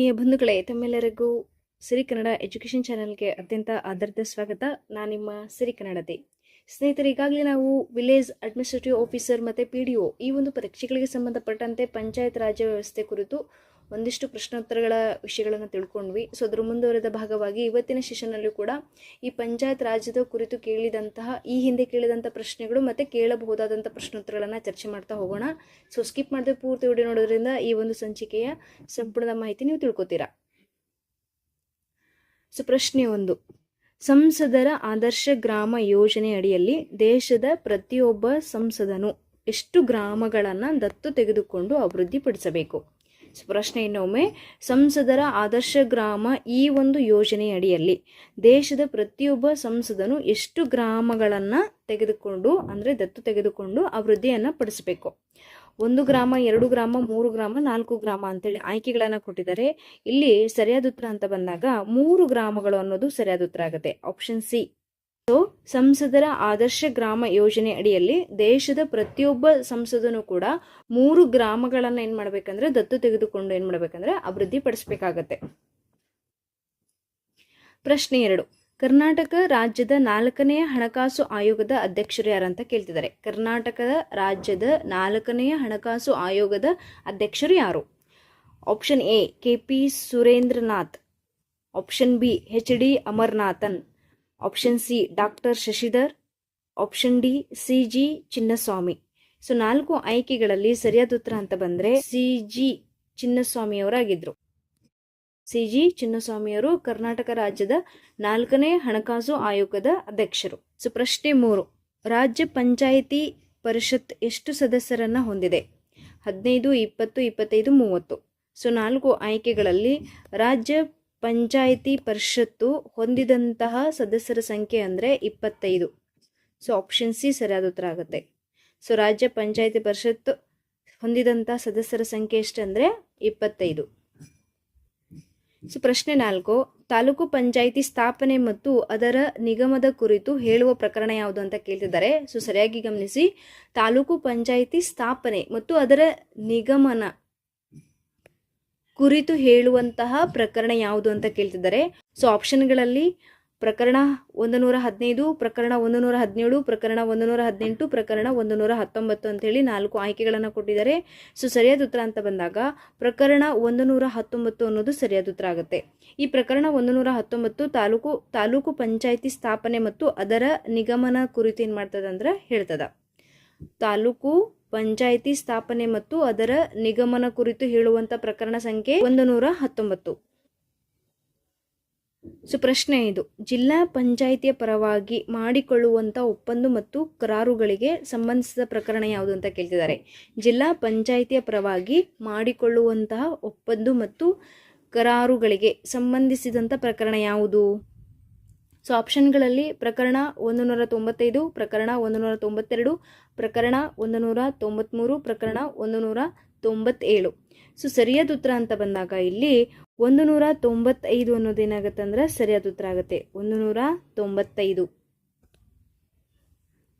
ಆತ್ಮೀಯ ಬಂಧುಗಳೇ, ತಮ್ಮೆಲ್ಲರಿಗೂ ಸಿರಿ ಕನ್ನಡ ಎಜುಕೇಷನ್ ಚಾನೆಲ್ಗೆ ಅತ್ಯಂತ ಆಧಾರಿತ ಸ್ವಾಗತ. ನಾನು ನಿಮ್ಮ ಸಿರಿ ಕನ್ನಡತೆ ಸ್ನೇಹಿತರೆ, ಈಗಾಗಲೇ ನಾವು ವಿಲೇಜ್ ಅಡ್ಮಿನಿಸ್ಟ್ರೇಟಿವ್ ಆಫೀಸರ್ ಮತ್ತು ಪಿ ಡಿ ಒ ಈ ಒಂದು ಪರೀಕ್ಷೆಗಳಿಗೆ ಸಂಬಂಧಪಟ್ಟಂತೆ ಪಂಚಾಯತ್ ರಾಜ್ಯ ವ್ಯವಸ್ಥೆ ಕುರಿತು ಒಂದಿಷ್ಟು ಪ್ರಶ್ನೋತ್ತರಗಳ ವಿಷಯಗಳನ್ನು ತಿಳ್ಕೊಂಡ್ವಿ. ಸೊ ಅದರ ಮುಂದುವರೆದ ಭಾಗವಾಗಿ ಇವತ್ತಿನ ಸೆಷನಲ್ಲೂ ಕೂಡ ಈ ಪಂಚಾಯತ್ ರಾಜ್ಯದ ಕುರಿತು ಕೇಳಿದಂತಹ, ಈ ಹಿಂದೆ ಕೇಳಿದಂಥ ಪ್ರಶ್ನೆಗಳು ಮತ್ತು ಕೇಳಬಹುದಾದಂಥ ಪ್ರಶ್ನೋತ್ತರಗಳನ್ನು ಚರ್ಚೆ ಮಾಡ್ತಾ ಹೋಗೋಣ. ಸೊ ಸ್ಕಿಪ್ ಮಾಡದೆ ಪೂರ್ತಿ ವಿಡಿಯೋ ನೋಡೋದ್ರಿಂದ ಈ ಒಂದು ಸಂಚಿಕೆಯ ಸಂಪೂರ್ಣದ ಮಾಹಿತಿ ನೀವು ತಿಳ್ಕೊತೀರಾ. ಸೊ ಪ್ರಶ್ನೆ ಒಂದು. ಸಂಸದರ ಆದರ್ಶ ಗ್ರಾಮ ಯೋಜನೆ ಅಡಿಯಲ್ಲಿ ದೇಶದ ಪ್ರತಿಯೊಬ್ಬ ಸಂಸದನು ಎಷ್ಟು ಗ್ರಾಮಗಳನ್ನು ದತ್ತು ತೆಗೆದುಕೊಂಡು ಅಭಿವೃದ್ಧಿಪಡಿಸಬೇಕು? ಪ್ರಶ್ನೆ ಇನ್ನೊಮ್ಮೆ ಸಂಸದರ ಆದರ್ಶ ಗ್ರಾಮ ಈ ಒಂದು ಯೋಜನೆ ಅಡಿಯಲ್ಲಿ ದೇಶದ ಪ್ರತಿಯೊಬ್ಬ ಸಂಸದನು ಎಷ್ಟು ಗ್ರಾಮಗಳನ್ನು ತೆಗೆದುಕೊಂಡು, ಅಂದರೆ ದತ್ತು ತೆಗೆದುಕೊಂಡು ಅಭಿವೃದ್ಧಿಯನ್ನು ಪಡಿಸಬೇಕು. ಒಂದು ಗ್ರಾಮ, ಎರಡು ಗ್ರಾಮ, ಮೂರು ಗ್ರಾಮ, ನಾಲ್ಕು ಗ್ರಾಮ ಅಂತೇಳಿ ಆಯ್ಕೆಗಳನ್ನು ಕೊಟ್ಟಿದ್ದಾರೆ. ಇಲ್ಲಿ ಸರಿಯಾದ ಉತ್ತರ ಅಂತ ಬಂದಾಗ ಮೂರು ಗ್ರಾಮಗಳು ಅನ್ನೋದು ಸರಿಯಾದ ಉತ್ತರ ಆಗುತ್ತೆ. ಆಪ್ಷನ್ ಸಿ ಸೊ ಸಂಸದರ ಆದರ್ಶ ಗ್ರಾಮ ಯೋಜನೆ ಅಡಿಯಲ್ಲಿ ದೇಶದ ಪ್ರತಿಯೊಬ್ಬ ಸಂಸದನು ಕೂಡ ಮೂರು ಗ್ರಾಮಗಳನ್ನು ಏನು ಮಾಡ್ಬೇಕಂದ್ರೆ ದತ್ತು ತೆಗೆದುಕೊಂಡು ಏನು ಮಾಡ್ಬೇಕಂದ್ರೆ ಅಭಿವೃದ್ಧಿ ಪಡಿಸಬೇಕಾಗತ್ತೆ. ಪ್ರಶ್ನೆ ಎರಡು. ಕರ್ನಾಟಕ ರಾಜ್ಯದ ನಾಲ್ಕನೆಯ ಹಣಕಾಸು ಆಯೋಗದ ಅಧ್ಯಕ್ಷರು ಯಾರಂತ ಕೇಳ್ತಿದ್ದಾರೆ. ಕರ್ನಾಟಕದ ರಾಜ್ಯದ ನಾಲ್ಕನೆಯ ಹಣಕಾಸು ಆಯೋಗದ ಅಧ್ಯಕ್ಷರು ಯಾರು? Option A K P Surendranath option B H D Amarnathan option C doctor Shashidhar option D C G Chinnaswamy so ನಾಲ್ಕು ಆಯ್ಕೆಗಳಲ್ಲಿ ಸರಿಯಾದ ಉತ್ತರ ಅಂತ ಬಂದ್ರೆ ಸಿ ಜಿ ಚಿನ್ನಸ್ವಾಮಿಯವರಾಗಿದ್ದರು ಸಿ ಜಿ ಚಿನ್ನಸ್ವಾಮಿಯವರು ಕರ್ನಾಟಕ ರಾಜ್ಯದ ನಾಲ್ಕನೇ ಹಣಕಾಸು ಆಯೋಗದ ಅಧ್ಯಕ್ಷರು. ಸೊ ಪ್ರಶ್ನೆ ಮೂರು, ರಾಜ್ಯ ಪಂಚಾಯಿತಿ ಪರಿಷತ್ ಎಷ್ಟು ಸದಸ್ಯರನ್ನ ಹೊಂದಿದೆ? ಹದಿನೈದು, ಇಪ್ಪತ್ತು, ಇಪ್ಪತ್ತೈದು, ಮೂವತ್ತು. ಸೊ ನಾಲ್ಕು ಆಯ್ಕೆಗಳಲ್ಲಿ ರಾಜ್ಯ ಪಂಚಾಯಿತಿ ಪರಿಷತ್ತು ಹೊಂದಿದಂತಹ ಸದಸ್ಯರ ಸಂಖ್ಯೆ ಅಂದರೆ ಇಪ್ಪತ್ತೈದು. ಸೊ ಆಪ್ಷನ್ ಸಿ ಸರಿಯಾದ ಉತ್ತರ ಆಗುತ್ತೆ. ಸೊ ರಾಜ್ಯ ಪಂಚಾಯಿತಿ ಪರಿಷತ್ತು ಹೊಂದಿದಂಥ ಸದಸ್ಯರ ಸಂಖ್ಯೆ ಎಷ್ಟಂದರೆ ಇಪ್ಪತ್ತೈದು. ಸೊ ಪ್ರಶ್ನೆ ನಾಲ್ಕು, ತಾಲೂಕು ಪಂಚಾಯಿತಿ ಸ್ಥಾಪನೆ ಮತ್ತು ಅದರ ನಿಗಮದ ಕುರಿತು ಹೇಳುವ ಪ್ರಕರಣ ಯಾವುದು ಅಂತ ಕೇಳ್ತಿದ್ದಾರೆ. ಸೊ ಸರಿಯಾಗಿ ಗಮನಿಸಿ, ತಾಲೂಕು ಪಂಚಾಯಿತಿ ಸ್ಥಾಪನೆ ಮತ್ತು ಅದರ ನಿಗಮನ ಕುರಿತು ಹೇಳುವಂತಹ ಪ್ರಕರಣ ಯಾವುದು ಅಂತ ಕೇಳ್ತಿದ್ದಾರೆ. ಸೊ ಆಪ್ಷನ್ಗಳಲ್ಲಿ ಪ್ರಕರಣ ಒಂದು ನೂರ ಹದಿನೈದು ಪ್ರಕರಣ ಒಂದು ನೂರ ಹದಿನೇಳು ಪ್ರಕರಣ ಒಂದು ನೂರ ಹದಿನೆಂಟು ಪ್ರಕರಣ ಒಂದು ನೂರ ಹತ್ತೊಂಬತ್ತು ಅಂತೇಳಿ ನಾಲ್ಕು ಆಯ್ಕೆಗಳನ್ನು ಕೊಟ್ಟಿದ್ದಾರೆ. ಸೊ ಸರಿಯಾದ ಉತ್ತರ ಅಂತ ಬಂದಾಗ ಪ್ರಕರಣ ಒಂದು ನೂರ ಹತ್ತೊಂಬತ್ತು ಅನ್ನೋದು ಸರಿಯಾದ ಉತ್ತರ ಆಗುತ್ತೆ. ಈ ಪ್ರಕರಣ ಒಂದು ನೂರ ಹತ್ತೊಂಬತ್ತು ತಾಲೂಕು ತಾಲೂಕು ಪಂಚಾಯಿತಿ ಸ್ಥಾಪನೆ ಮತ್ತು ಅದರ ನಿಗಮನ ಕುರಿತು ಏನು ಮಾಡ್ತದೆ ಅಂದ್ರೆ ಹೇಳ್ತದ. ತಾಲೂಕು ಪಂಚಾಯಿತಿ ಸ್ಥಾಪನೆ ಮತ್ತು ಅದರ ನಿಗಮನ ಕುರಿತು ಹೇಳುವಂತ ಪ್ರಕರಣ ಸಂಖ್ಯೆ ಒಂದು ನೂರ ಹತ್ತೊಂಬತ್ತು. ಸೊ ಪ್ರಶ್ನೆ ಇದು. ಜಿಲ್ಲಾ ಪಂಚಾಯಿತಿಯ ಪರವಾಗಿ ಮಾಡಿಕೊಳ್ಳುವಂಥ ಒಪ್ಪಂದ ಮತ್ತು ಕರಾರುಗಳಿಗೆ ಸಂಬಂಧಿಸಿದ ಪ್ರಕರಣ ಯಾವುದು ಅಂತ ಕೇಳ್ತಿದ್ದಾರೆ. ಜಿಲ್ಲಾ ಪಂಚಾಯಿತಿಯ ಪರವಾಗಿ ಮಾಡಿಕೊಳ್ಳುವಂತಹ ಒಪ್ಪಂದ ಮತ್ತು ಕರಾರುಗಳಿಗೆ ಸಂಬಂಧಿಸಿದಂಥ ಪ್ರಕರಣ ಯಾವುದು? ಸೊ ಆಪ್ಷನ್ಗಳಲ್ಲಿ ಪ್ರಕರಣ ಒಂದು ನೂರ ತೊಂಬತ್ತೈದು ಪ್ರಕರಣ ಒಂದು ನೂರ ತೊಂಬತ್ತೆರಡು ಪ್ರಕರಣ ಒಂದು ನೂರ ತೊಂಬತ್ತ್ಮೂರು ಪ್ರಕರಣ ಒಂದು ನೂರ ತೊಂಬತ್ತೇಳು ಸೊ ಸರಿಯಾದ ಉತ್ತರ ಅಂತ ಬಂದಾಗ ಇಲ್ಲಿ ಒಂದು ನೂರ ತೊಂಬತ್ತೈದು ಅನ್ನೋದೇನಾಗುತ್ತೆ ಅಂದ್ರೆ ಸರಿಯಾದ ಉತ್ತರ ಆಗುತ್ತೆ. ಒಂದು ನೂರ ತೊಂಬತ್ತೈದು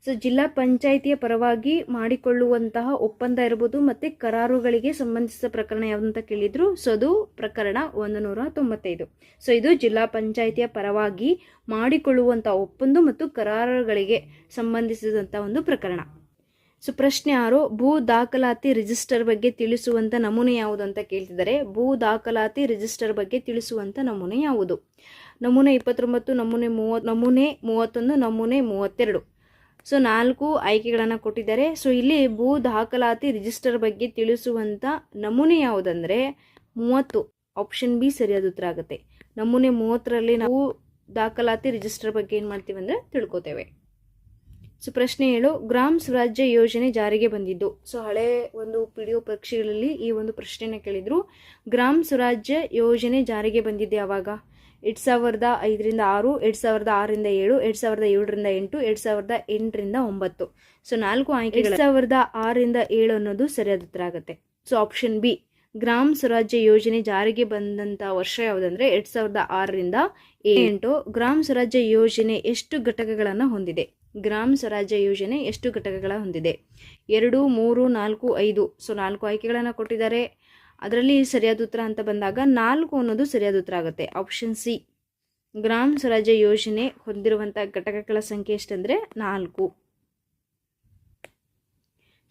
ಸೊ ಜಿಲ್ಲಾ ಪಂಚಾಯಿತಿಯ ಪರವಾಗಿ ಮಾಡಿಕೊಳ್ಳುವಂತಹ ಒಪ್ಪಂದ ಇರ್ಬೋದು, ಮತ್ತು ಕರಾರುಗಳಿಗೆ ಸಂಬಂಧಿಸಿದ ಪ್ರಕರಣ ಯಾವುದಂತ ಕೇಳಿದ್ರು ಸೊ ಅದು ಪ್ರಕರಣ ಒಂದು ನೂರ ತೊಂಬತ್ತೈದು. ಸೊ ಇದು ಜಿಲ್ಲಾ ಪಂಚಾಯಿತಿಯ ಪರವಾಗಿ ಮಾಡಿಕೊಳ್ಳುವಂಥ ಒಪ್ಪಂದ ಮತ್ತು ಕರಾರುಗಳಿಗೆ ಸಂಬಂಧಿಸಿದಂಥ ಒಂದು ಪ್ರಕರಣ. ಸೊ ಪ್ರಶ್ನೆ ಆರು, ಭೂ ದಾಖಲಾತಿ ರಿಜಿಸ್ಟರ್ ಬಗ್ಗೆ ತಿಳಿಸುವಂಥ ನಮೂನೆ ಯಾವುದು ಅಂತ ಕೇಳ್ತಿದ್ದಾರೆ. ಭೂ ದಾಖಲಾತಿ ರಿಜಿಸ್ಟರ್ ಬಗ್ಗೆ ತಿಳಿಸುವಂಥ ನಮೂನೆ ಯಾವುದು? ನಮೂನೆ ಇಪ್ಪತ್ತೊಂಬತ್ತು, ನಮೂನೆ ಮೂವತ್ ನಮೂನೆ ಮೂವತ್ತೊಂದು, ನಮೂನೆ ಮೂವತ್ತೆರಡು. ಸೊ ನಾಲ್ಕು ಆಯ್ಕೆಗಳನ್ನು ಕೊಟ್ಟಿದ್ದಾರೆ. ಸೊ ಇಲ್ಲಿ ಭೂ ದಾಖಲಾತಿ ರಿಜಿಸ್ಟರ್ ಬಗ್ಗೆ ತಿಳಿಸುವಂಥ ನಮೂನೆ ಯಾವುದಂದರೆ ಮೂವತ್ತು ಆಪ್ಷನ್ ಬಿ ಸರಿಯಾದ ಉತ್ತರ ಆಗುತ್ತೆ. ನಮೂನೆ ಮೂವತ್ತರಲ್ಲಿ ನಾವು ದಾಖಲಾತಿ ರಿಜಿಸ್ಟರ್ ಬಗ್ಗೆ ಏನು ಮಾಡ್ತೀವಿ ಅಂದರೆ ತಿಳ್ಕೊತೇವೆ. ಸೊ ಪ್ರಶ್ನೆ ಹೇಳು ಗ್ರಾಮ ಸ್ವರಾಜ್ಯ ಯೋಜನೆ ಜಾರಿಗೆ ಬಂದಿದ್ದು. ಸೊ ಹಳೆ ಒಂದು ಪಿ ಡಿ ಒ ಪರೀಕ್ಷೆಗಳಲ್ಲಿ ಈ ಒಂದು ಪ್ರಶ್ನೆನ ಕೇಳಿದ್ರು. ಗ್ರಾಮ ಸ್ವರಾಜ್ಯ ಯೋಜನೆ ಜಾರಿಗೆ ಬಂದಿದೆ ಯಾವಾಗ? ಎರಡು ಸಾವಿರದ ಐದರಿಂದ ಆರು, ಎರಡು ಸಾವಿರದ ಆರರಿಂದ ಏಳು, ಎರಡು ಸಾವಿರದ ಏಳರಿಂದ ಎಂಟು, ಎರಡು ಸಾವಿರದ ಎಂಟರಿಂದ ಒಂಬತ್ತು. ಸೊ ನಾಲ್ಕು ಆಯ್ಕೆ ಎರಡು ಸಾವಿರದ ಆರರಿಂದ ಏಳು ಅನ್ನೋದು ಸರಿಯಾದ ಉತ್ತರ ಆಗುತ್ತೆ. ಸೊ ಆಪ್ಷನ್ ಬಿ ಗ್ರಾಮ ಸ್ವರಾಜ್ಯ ಯೋಜನೆ ಜಾರಿಗೆ ಬಂದಂಥ ವರ್ಷ ಯಾವುದಂದ್ರೆ ಎರಡು ಸಾವಿರದ ಆರರಿಂದ ಎಂಟು. ಗ್ರಾಮ ಸ್ವರಾಜ್ಯ ಯೋಜನೆ ಎಷ್ಟು ಘಟಕಗಳನ್ನು ಹೊಂದಿದೆ? ಗ್ರಾಮ ಸ್ವರಾಜ್ಯ ಯೋಜನೆ ಎಷ್ಟು ಘಟಕಗಳ ಹೊಂದಿದೆ? ಎರಡು, ಮೂರು, ನಾಲ್ಕು, ಐದು. ಸೊ ನಾಲ್ಕು ಆಯ್ಕೆಗಳನ್ನು ಕೊಟ್ಟಿದ್ದಾರೆ. ಅದರಲ್ಲಿ ಸರಿಯಾದ ಉತ್ತರ ಅಂತ ಬಂದಾಗ ನಾಲ್ಕು ಅನ್ನೋದು ಸರಿಯಾದ ಉತ್ತರ ಆಗುತ್ತೆ. ಆಪ್ಷನ್ ಸಿ ಗ್ರಾಮ ಸ್ವರಾಜ್ಯ ಯೋಜನೆ ಹೊಂದಿರುವಂಥ ಘಟಕಗಳ ಸಂಖ್ಯೆ ಎಷ್ಟಂದರೆ ನಾಲ್ಕು.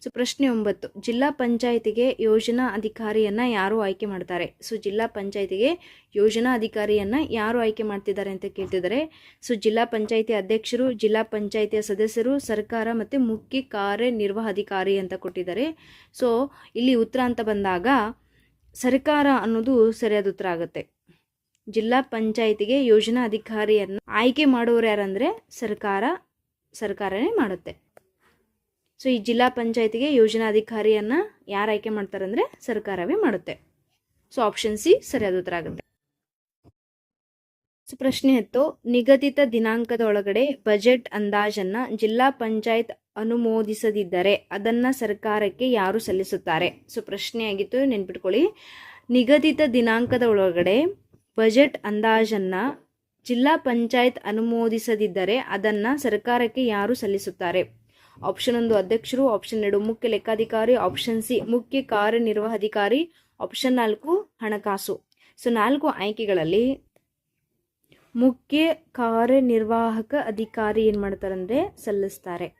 ಸೊ, ಪ್ರಶ್ನೆ ಒಂಬತ್ತು. ಜಿಲ್ಲಾ ಪಂಚಾಯಿತಿಗೆ ಯೋಜನಾ ಅಧಿಕಾರಿಯನ್ನು ಯಾರು ಆಯ್ಕೆ ಮಾಡ್ತಾರೆ? ಸೊ, ಜಿಲ್ಲಾ ಪಂಚಾಯಿತಿಗೆ ಯೋಜನಾ ಅಧಿಕಾರಿಯನ್ನು ಯಾರು ಆಯ್ಕೆ ಮಾಡ್ತಿದ್ದಾರೆ ಅಂತ ಕೇಳ್ತಿದ್ದಾರೆ. ಸೊ, ಜಿಲ್ಲಾ ಪಂಚಾಯಿತಿ ಅಧ್ಯಕ್ಷರು, ಜಿಲ್ಲಾ ಪಂಚಾಯಿತಿಯ ಸದಸ್ಯರು, ಸರ್ಕಾರ ಮತ್ತು ಮುಖ್ಯ ಕಾರ್ಯನಿರ್ವಹಾಧಿಕಾರಿ ಅಂತ ಕೊಟ್ಟಿದ್ದಾರೆ. ಸೊ, ಇಲ್ಲಿ ಉತ್ತರ ಅಂತ ಬಂದಾಗ ಸರ್ಕಾರ ಅನ್ನೋದು ಸರಿಯಾದ ಉತ್ತರ ಆಗುತ್ತೆ. ಜಿಲ್ಲಾ ಪಂಚಾಯಿತಿಗೆ ಯೋಜನಾ ಅಧಿಕಾರಿಯನ್ನು ಆಯ್ಕೆ ಮಾಡೋರು ಯಾರಂದರೆ ಸರ್ಕಾರ, ಸರ್ಕಾರನೇ ಮಾಡುತ್ತೆ. ಸೊ, ಈ ಜಿಲ್ಲಾ ಪಂಚಾಯ್ತಿಗೆ ಯೋಜನಾ ಅಧಿಕಾರಿಯನ್ನ ಯಾರು ಆಯ್ಕೆ ಮಾಡ್ತಾರೆ ಅಂದರೆ ಸರ್ಕಾರವೇ ಮಾಡುತ್ತೆ. ಸೊ ಆಪ್ಷನ್ ಸಿ ಸರಿಯಾದ ಉತ್ತರ ಆಗುತ್ತೆ. ಸೊ, ಪ್ರಶ್ನೆ ಎತ್ತು ನಿಗದಿತ ದಿನಾಂಕದ ಒಳಗಡೆ ಬಜೆಟ್ ಅಂದಾಜನ್ನ ಜಿಲ್ಲಾ ಪಂಚಾಯತ್ ಅನುಮೋದಿಸದಿದ್ದರೆ ಅದನ್ನ ಸರ್ಕಾರಕ್ಕೆ ಯಾರು ಸಲ್ಲಿಸುತ್ತಾರೆ? ಸೊ ಪ್ರಶ್ನೆ ಆಗಿತ್ತು ನೆನ್ಪಿಟ್ಕೊಳ್ಳಿ. ನಿಗದಿತ ದಿನಾಂಕದ ಒಳಗಡೆ ಬಜೆಟ್ ಅಂದಾಜನ್ನ ಜಿಲ್ಲಾ ಪಂಚಾಯತ್ ಅನುಮೋದಿಸದಿದ್ದರೆ ಅದನ್ನ ಸರ್ಕಾರಕ್ಕೆ ಯಾರು ಸಲ್ಲಿಸುತ್ತಾರೆ? ಆಪ್ಷನ್ ಒಂದು, ಅಧ್ಯಕ್ಷರು. ಆಪ್ಷನ್ ಎರಡು, ಮುಖ್ಯ ಲೆಕ್ಕಾಧಿಕಾರಿ. ಆಪ್ಷನ್ ಸಿ, ಮುಖ್ಯ ಕಾರ್ಯನಿರ್ವಹಾಧಿಕಾರಿ ಆಪ್ಷನ್ ನಾಲ್ಕು, ಹಣಕಾಸು. ಸೊ, ನಾಲ್ಕು ಆಯ್ಕೆಗಳಲ್ಲಿ ಮುಖ್ಯ ಕಾರ್ಯನಿರ್ವಾಹಕ ಅಧಿಕಾರಿ ಏನು ಮಾಡ್ತಾರಂದ್ರೆ ಸಲ್ಲಿಸ್ತಾರೆ.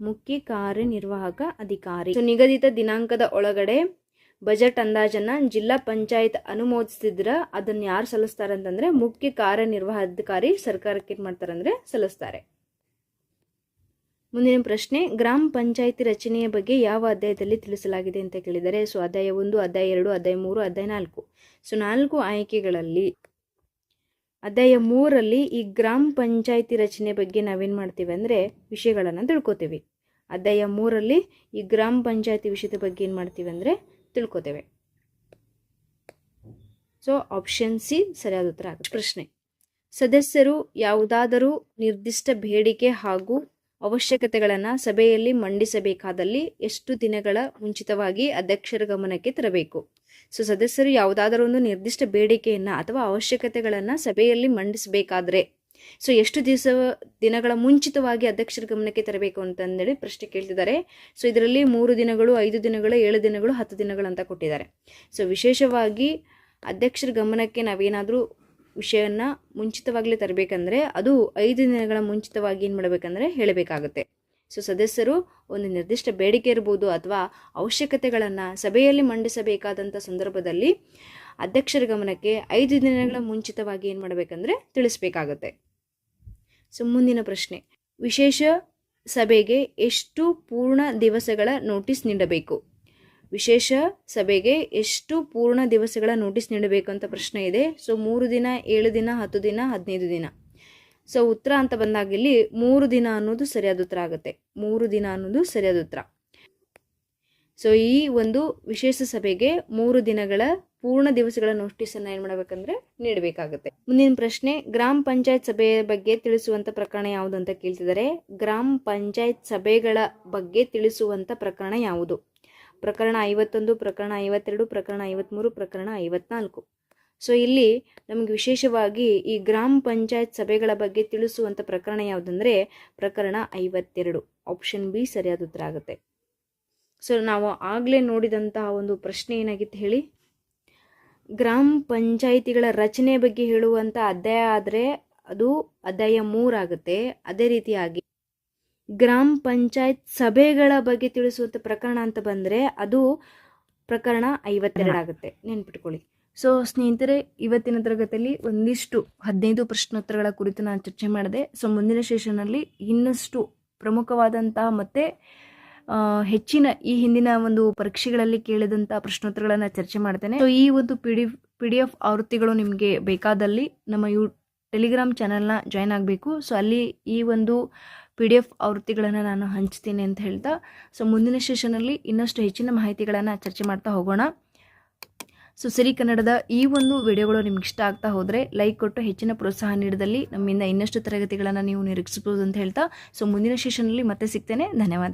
ಮುಖ್ಯ ಕಾರ್ಯನಿರ್ವಾಹಕ ಅಧಿಕಾರಿ. ಸೊ, ನಿಗದಿತ ದಿನಾಂಕದ ಒಳಗಡೆ ಬಜೆಟ್ ಅಂದಾಜನ್ನ ಜಿಲ್ಲಾ ಪಂಚಾಯತ್ ಅನುಮೋದಿಸಿದ್ರ ಅದನ್ನ ಯಾರು ಸಲ್ಲಿಸ್ತಾರೆ ಅಂತಂದ್ರೆ ಮುಖ್ಯ ಕಾರ್ಯನಿರ್ವಹಾಧಿಕಾರಿ ಸರ್ಕಾರಕ್ಕೆ ಏನು ಮಾಡ್ತಾರೆ ಅಂದ್ರೆ ಸಲ್ಲಿಸ್ತಾರೆ. ಮುಂದಿನ ಪ್ರಶ್ನೆ, ಗ್ರಾಮ ಪಂಚಾಯಿತಿ ರಚನೆಯ ಬಗ್ಗೆ ಯಾವ ಅಧ್ಯಾಯದಲ್ಲಿ ತಿಳಿಸಲಾಗಿದೆ ಅಂತ ಕೇಳಿದರೆ, ಸೊ ಅಧ್ಯಾಯ ಒಂದು, ಅಧ್ಯಾಯ ಎರಡು, ಅಧ್ಯಾಯ ಮೂರು, ಅಧ್ಯಾಯ ನಾಲ್ಕು. ಸೊ, ನಾಲ್ಕು ಆಯ್ಕೆಗಳಲ್ಲಿ ಅಧ್ಯಾಯ ಮೂರಲ್ಲಿ ಈ ಗ್ರಾಮ ಪಂಚಾಯಿತಿ ರಚನೆ ಬಗ್ಗೆ ನಾವೇನು ಮಾಡ್ತೀವಿ ಅಂದರೆ ವಿಷಯಗಳನ್ನು ತಿಳ್ಕೊತೀವಿ. ಅಧ್ಯಾಯ ಮೂರಲ್ಲಿ ಈ ಗ್ರಾಮ ಪಂಚಾಯಿತಿ ವಿಷಯದ ಬಗ್ಗೆ ಏನು ಮಾಡ್ತೀವಿ ಅಂದರೆ ತಿಳ್ಕೊತೇವೆ. ಸೊ ಆಪ್ಷನ್ ಸಿ ಸರಿಯಾದ ಉತ್ತರ ಆಗುತ್ತೆ. ಪ್ರಶ್ನೆ. ಸದಸ್ಯರು ಯಾವುದಾದರೂ ನಿರ್ದಿಷ್ಟ ಬೇಡಿಕೆ ಹಾಗೂ ಅವಶ್ಯಕತೆಗಳನ್ನು ಸಭೆಯಲ್ಲಿ ಮಂಡಿಸಬೇಕಾದಲ್ಲಿ ಎಷ್ಟು ದಿನಗಳ ಮುಂಚಿತವಾಗಿ ಅಧ್ಯಕ್ಷರ ಗಮನಕ್ಕೆ ತರಬೇಕು. ಸೊ, ಸದಸ್ಯರು ಯಾವುದಾದರೂ ಒಂದು ನಿರ್ದಿಷ್ಟ ಬೇಡಿಕೆಯನ್ನು ಅಥವಾ ಅವಶ್ಯಕತೆಗಳನ್ನು ಸಭೆಯಲ್ಲಿ ಮಂಡಿಸಬೇಕಾದ್ರೆ, ಸೊ, ಎಷ್ಟು ದಿವಸ, ದಿನಗಳ ಮುಂಚಿತವಾಗಿ ಅಧ್ಯಕ್ಷರ ಗಮನಕ್ಕೆ ತರಬೇಕು ಅಂತಂದೇಳಿ ಪ್ರಶ್ನೆ ಕೇಳ್ತಿದ್ದಾರೆ. ಸೊ, ಇದರಲ್ಲಿ ಮೂರು ದಿನಗಳು, ಐದು ದಿನಗಳು, ಏಳು ದಿನಗಳು, ಹತ್ತು ದಿನಗಳು ಅಂತ ಕೊಟ್ಟಿದ್ದಾರೆ. ಸೊ, ವಿಶೇಷವಾಗಿ ಅಧ್ಯಕ್ಷರ ಗಮನಕ್ಕೆ ನಾವೇನಾದರೂ ವಿಷಯವನ್ನು ಮುಂಚಿತವಾಗಲೇ ತರಬೇಕಂದ್ರೆ ಅದು ಐದು ದಿನಗಳ ಮುಂಚಿತವಾಗಿ ಏನು ಮಾಡಬೇಕಂದ್ರೆ ಹೇಳಬೇಕಾಗುತ್ತೆ. ಸೊ ಸದಸ್ಯರು ಒಂದು ನಿರ್ದಿಷ್ಟ ಬೇಡಿಕೆ ಇರ್ಬೋದು ಅಥವಾ ಅವಶ್ಯಕತೆಗಳನ್ನು ಸಭೆಯಲ್ಲಿ ಮಂಡಿಸಬೇಕಾದಂಥ ಸಂದರ್ಭದಲ್ಲಿ ಅಧ್ಯಕ್ಷರ ಗಮನಕ್ಕೆ ಐದು ದಿನಗಳ ಮುಂಚಿತವಾಗಿ ಏನು ಮಾಡಬೇಕಂದ್ರೆ ತಿಳಿಸ್ಬೇಕಾಗತ್ತೆ. ಸೊ ಮುಂದಿನ ಪ್ರಶ್ನೆ, ವಿಶೇಷ ಸಭೆಗೆ ಎಷ್ಟು ಪೂರ್ಣ ದಿವಸಗಳ ನೋಟಿಸ್ ನೀಡಬೇಕು? ವಿಶೇಷ ಸಭೆಗೆ ಎಷ್ಟು ಪೂರ್ಣ ದಿವಸಗಳ ನೋಟಿಸ್ ನೀಡಬೇಕು ಅಂತ ಪ್ರಶ್ನೆ ಇದೆ. ಸೊ ಮೂರು ದಿನ, ಏಳು ದಿನ, ಹತ್ತು ದಿನ, ಹದಿನೈದು ದಿನ. ಸೊ ಉತ್ತರ ಅಂತ ಬಂದಾಗ ಇಲ್ಲಿ ಮೂರು ದಿನ ಅನ್ನೋದು ಸರಿಯಾದ ಉತ್ತರ ಆಗುತ್ತೆ. ಮೂರು ದಿನ ಅನ್ನೋದು ಸರಿಯಾದ ಉತ್ತರ. ಸೊ ಈ ಒಂದು ವಿಶೇಷ ಸಭೆಗೆ ಮೂರು ದಿನಗಳ ಪೂರ್ಣ ದಿವಸಗಳ ನೋಟಿಸನ್ನು ಏನು ಮಾಡಬೇಕಂದ್ರೆ ನೀಡಬೇಕಾಗುತ್ತೆ. ಮುಂದಿನ ಪ್ರಶ್ನೆ, ಗ್ರಾಮ ಪಂಚಾಯತ್ ಸಭೆಯ ಬಗ್ಗೆ ತಿಳಿಸುವಂತ ಪ್ರಕರಣ ಯಾವುದು ಅಂತ ಕೇಳ್ತಿದ್ದಾರೆ. ಗ್ರಾಮ ಪಂಚಾಯತ್ ಸಭೆಗಳ ಬಗ್ಗೆ ತಿಳಿಸುವಂತ ಪ್ರಕರಣ ಯಾವುದು? ಪ್ರಕರಣ ಐವತ್ತೊಂದು, ಪ್ರಕರಣ ಐವತ್ತೆರಡು, ಪ್ರಕರಣ ಐವತ್ತ್ಮೂರು ಪ್ರಕರಣ ಐವತ್ನಾಲ್ಕು. ಸೊ ಇಲ್ಲಿ ನಮಗೆ ವಿಶೇಷವಾಗಿ ಈ ಗ್ರಾಮ ಪಂಚಾಯತ್ ಸಭೆಗಳ ಬಗ್ಗೆ ತಿಳಿಸುವಂಥ ಪ್ರಕರಣ ಯಾವುದಂದರೆ ಪ್ರಕರಣ ಐವತ್ತೆರಡು. ಆಪ್ಷನ್ ಬಿ ಸರಿಯಾದ ಉತ್ತರ ಆಗುತ್ತೆ. ಸೊ ನಾವು ಆಗಲೇ ನೋಡಿದಂತಹ ಒಂದು ಪ್ರಶ್ನೆ ಏನಾಗಿತ್ತು ಹೇಳಿ? ಗ್ರಾಮ ಪಂಚಾಯಿತಿಗಳ ರಚನೆ ಬಗ್ಗೆ ಹೇಳುವಂಥ ಅಧ್ಯಾಯ ಆದರೆ ಅದು ಅಧ್ಯಾಯ ಮೂರಾಗುತ್ತೆ ಅದೇ ರೀತಿಯಾಗಿ ಗ್ರಾಮ ಪಂಚಾಯತ್ ಸಭೆಗಳ ಬಗ್ಗೆ ತಿಳಿಸುವಂಥ ಪ್ರಕರಣ ಅಂತ ಬಂದರೆ ಅದು ಪ್ರಕರಣ ಐವತ್ತೆರಡಾಗುತ್ತೆ ನೆನ್ಪಿಟ್ಕೊಳ್ಳಿ. ಸೊ ಸ್ನೇಹಿತರೆ ಇವತ್ತಿನ ತರಗತಿಯಲ್ಲಿ ಒಂದಿಷ್ಟು ಹದಿನೈದು ಪ್ರಶ್ನೋತ್ತರಗಳ ಕುರಿತು ನಾನು ಚರ್ಚೆ ಮಾಡಿದೆ. ಸೊ ಮುಂದಿನ ಸೆಷನಲ್ಲಿ ಇನ್ನಷ್ಟು ಪ್ರಮುಖವಾದಂತಹ ಮತ್ತು ಹೆಚ್ಚಿನ ಈ ಹಿಂದಿನ ಒಂದು ಪರೀಕ್ಷೆಗಳಲ್ಲಿ ಕೇಳಿದಂಥ ಪ್ರಶ್ನೋತ್ತರಗಳನ್ನು ಚರ್ಚೆ ಮಾಡ್ತೇನೆ. ಸೊ ಈ ಒಂದು P D P D F ಆವೃತ್ತಿಗಳು ನಿಮಗೆ ಬೇಕಾದಲ್ಲಿ ನಮ್ಮ ಯೂ ಟೆಲಿಗ್ರಾಮ್ ಚಾನಲ್ನ ಜಾಯ್ನ್ ಆಗಬೇಕು. ಸೊ ಅಲ್ಲಿ ಈ ಒಂದು ಪಿ ಡಿ ಎಫ್ ಆವೃತ್ತಿಗಳನ್ನು ನಾನು ಹಂಚ್ತೀನಿ ಅಂತ ಹೇಳ್ತಾ ಸೊ ಮುಂದಿನ ಸೆಷನಲ್ಲಿ ಇನ್ನಷ್ಟು ಹೆಚ್ಚಿನ ಮಾಹಿತಿಗಳನ್ನು ಚರ್ಚೆ ಮಾಡ್ತಾ ಹೋಗೋಣ. ಸೊ ಸಿರಿ ಕನ್ನಡದ ಈ ಒಂದು ವಿಡಿಯೋಗಳು ನಿಮ್ಗೆ ಇಷ್ಟ ಆಗ್ತಾ ಹೋದರೆ ಲೈಕ್ ಕೊಟ್ಟು ಹೆಚ್ಚಿನ ಪ್ರೋತ್ಸಾಹ ನೀಡಿದಲ್ಲಿ ನಮ್ಮಿಂದ ಇನ್ನಷ್ಟು ತರಗತಿಗಳನ್ನು ನೀವು ನಿರೀಕ್ಷಿಸಬಹುದು ಅಂತ ಹೇಳ್ತಾ ಸೊ ಮುಂದಿನ ಸೆಷನಲ್ಲಿ ಮತ್ತೆ ಸಿಗ್ತೇನೆ. ಧನ್ಯವಾದ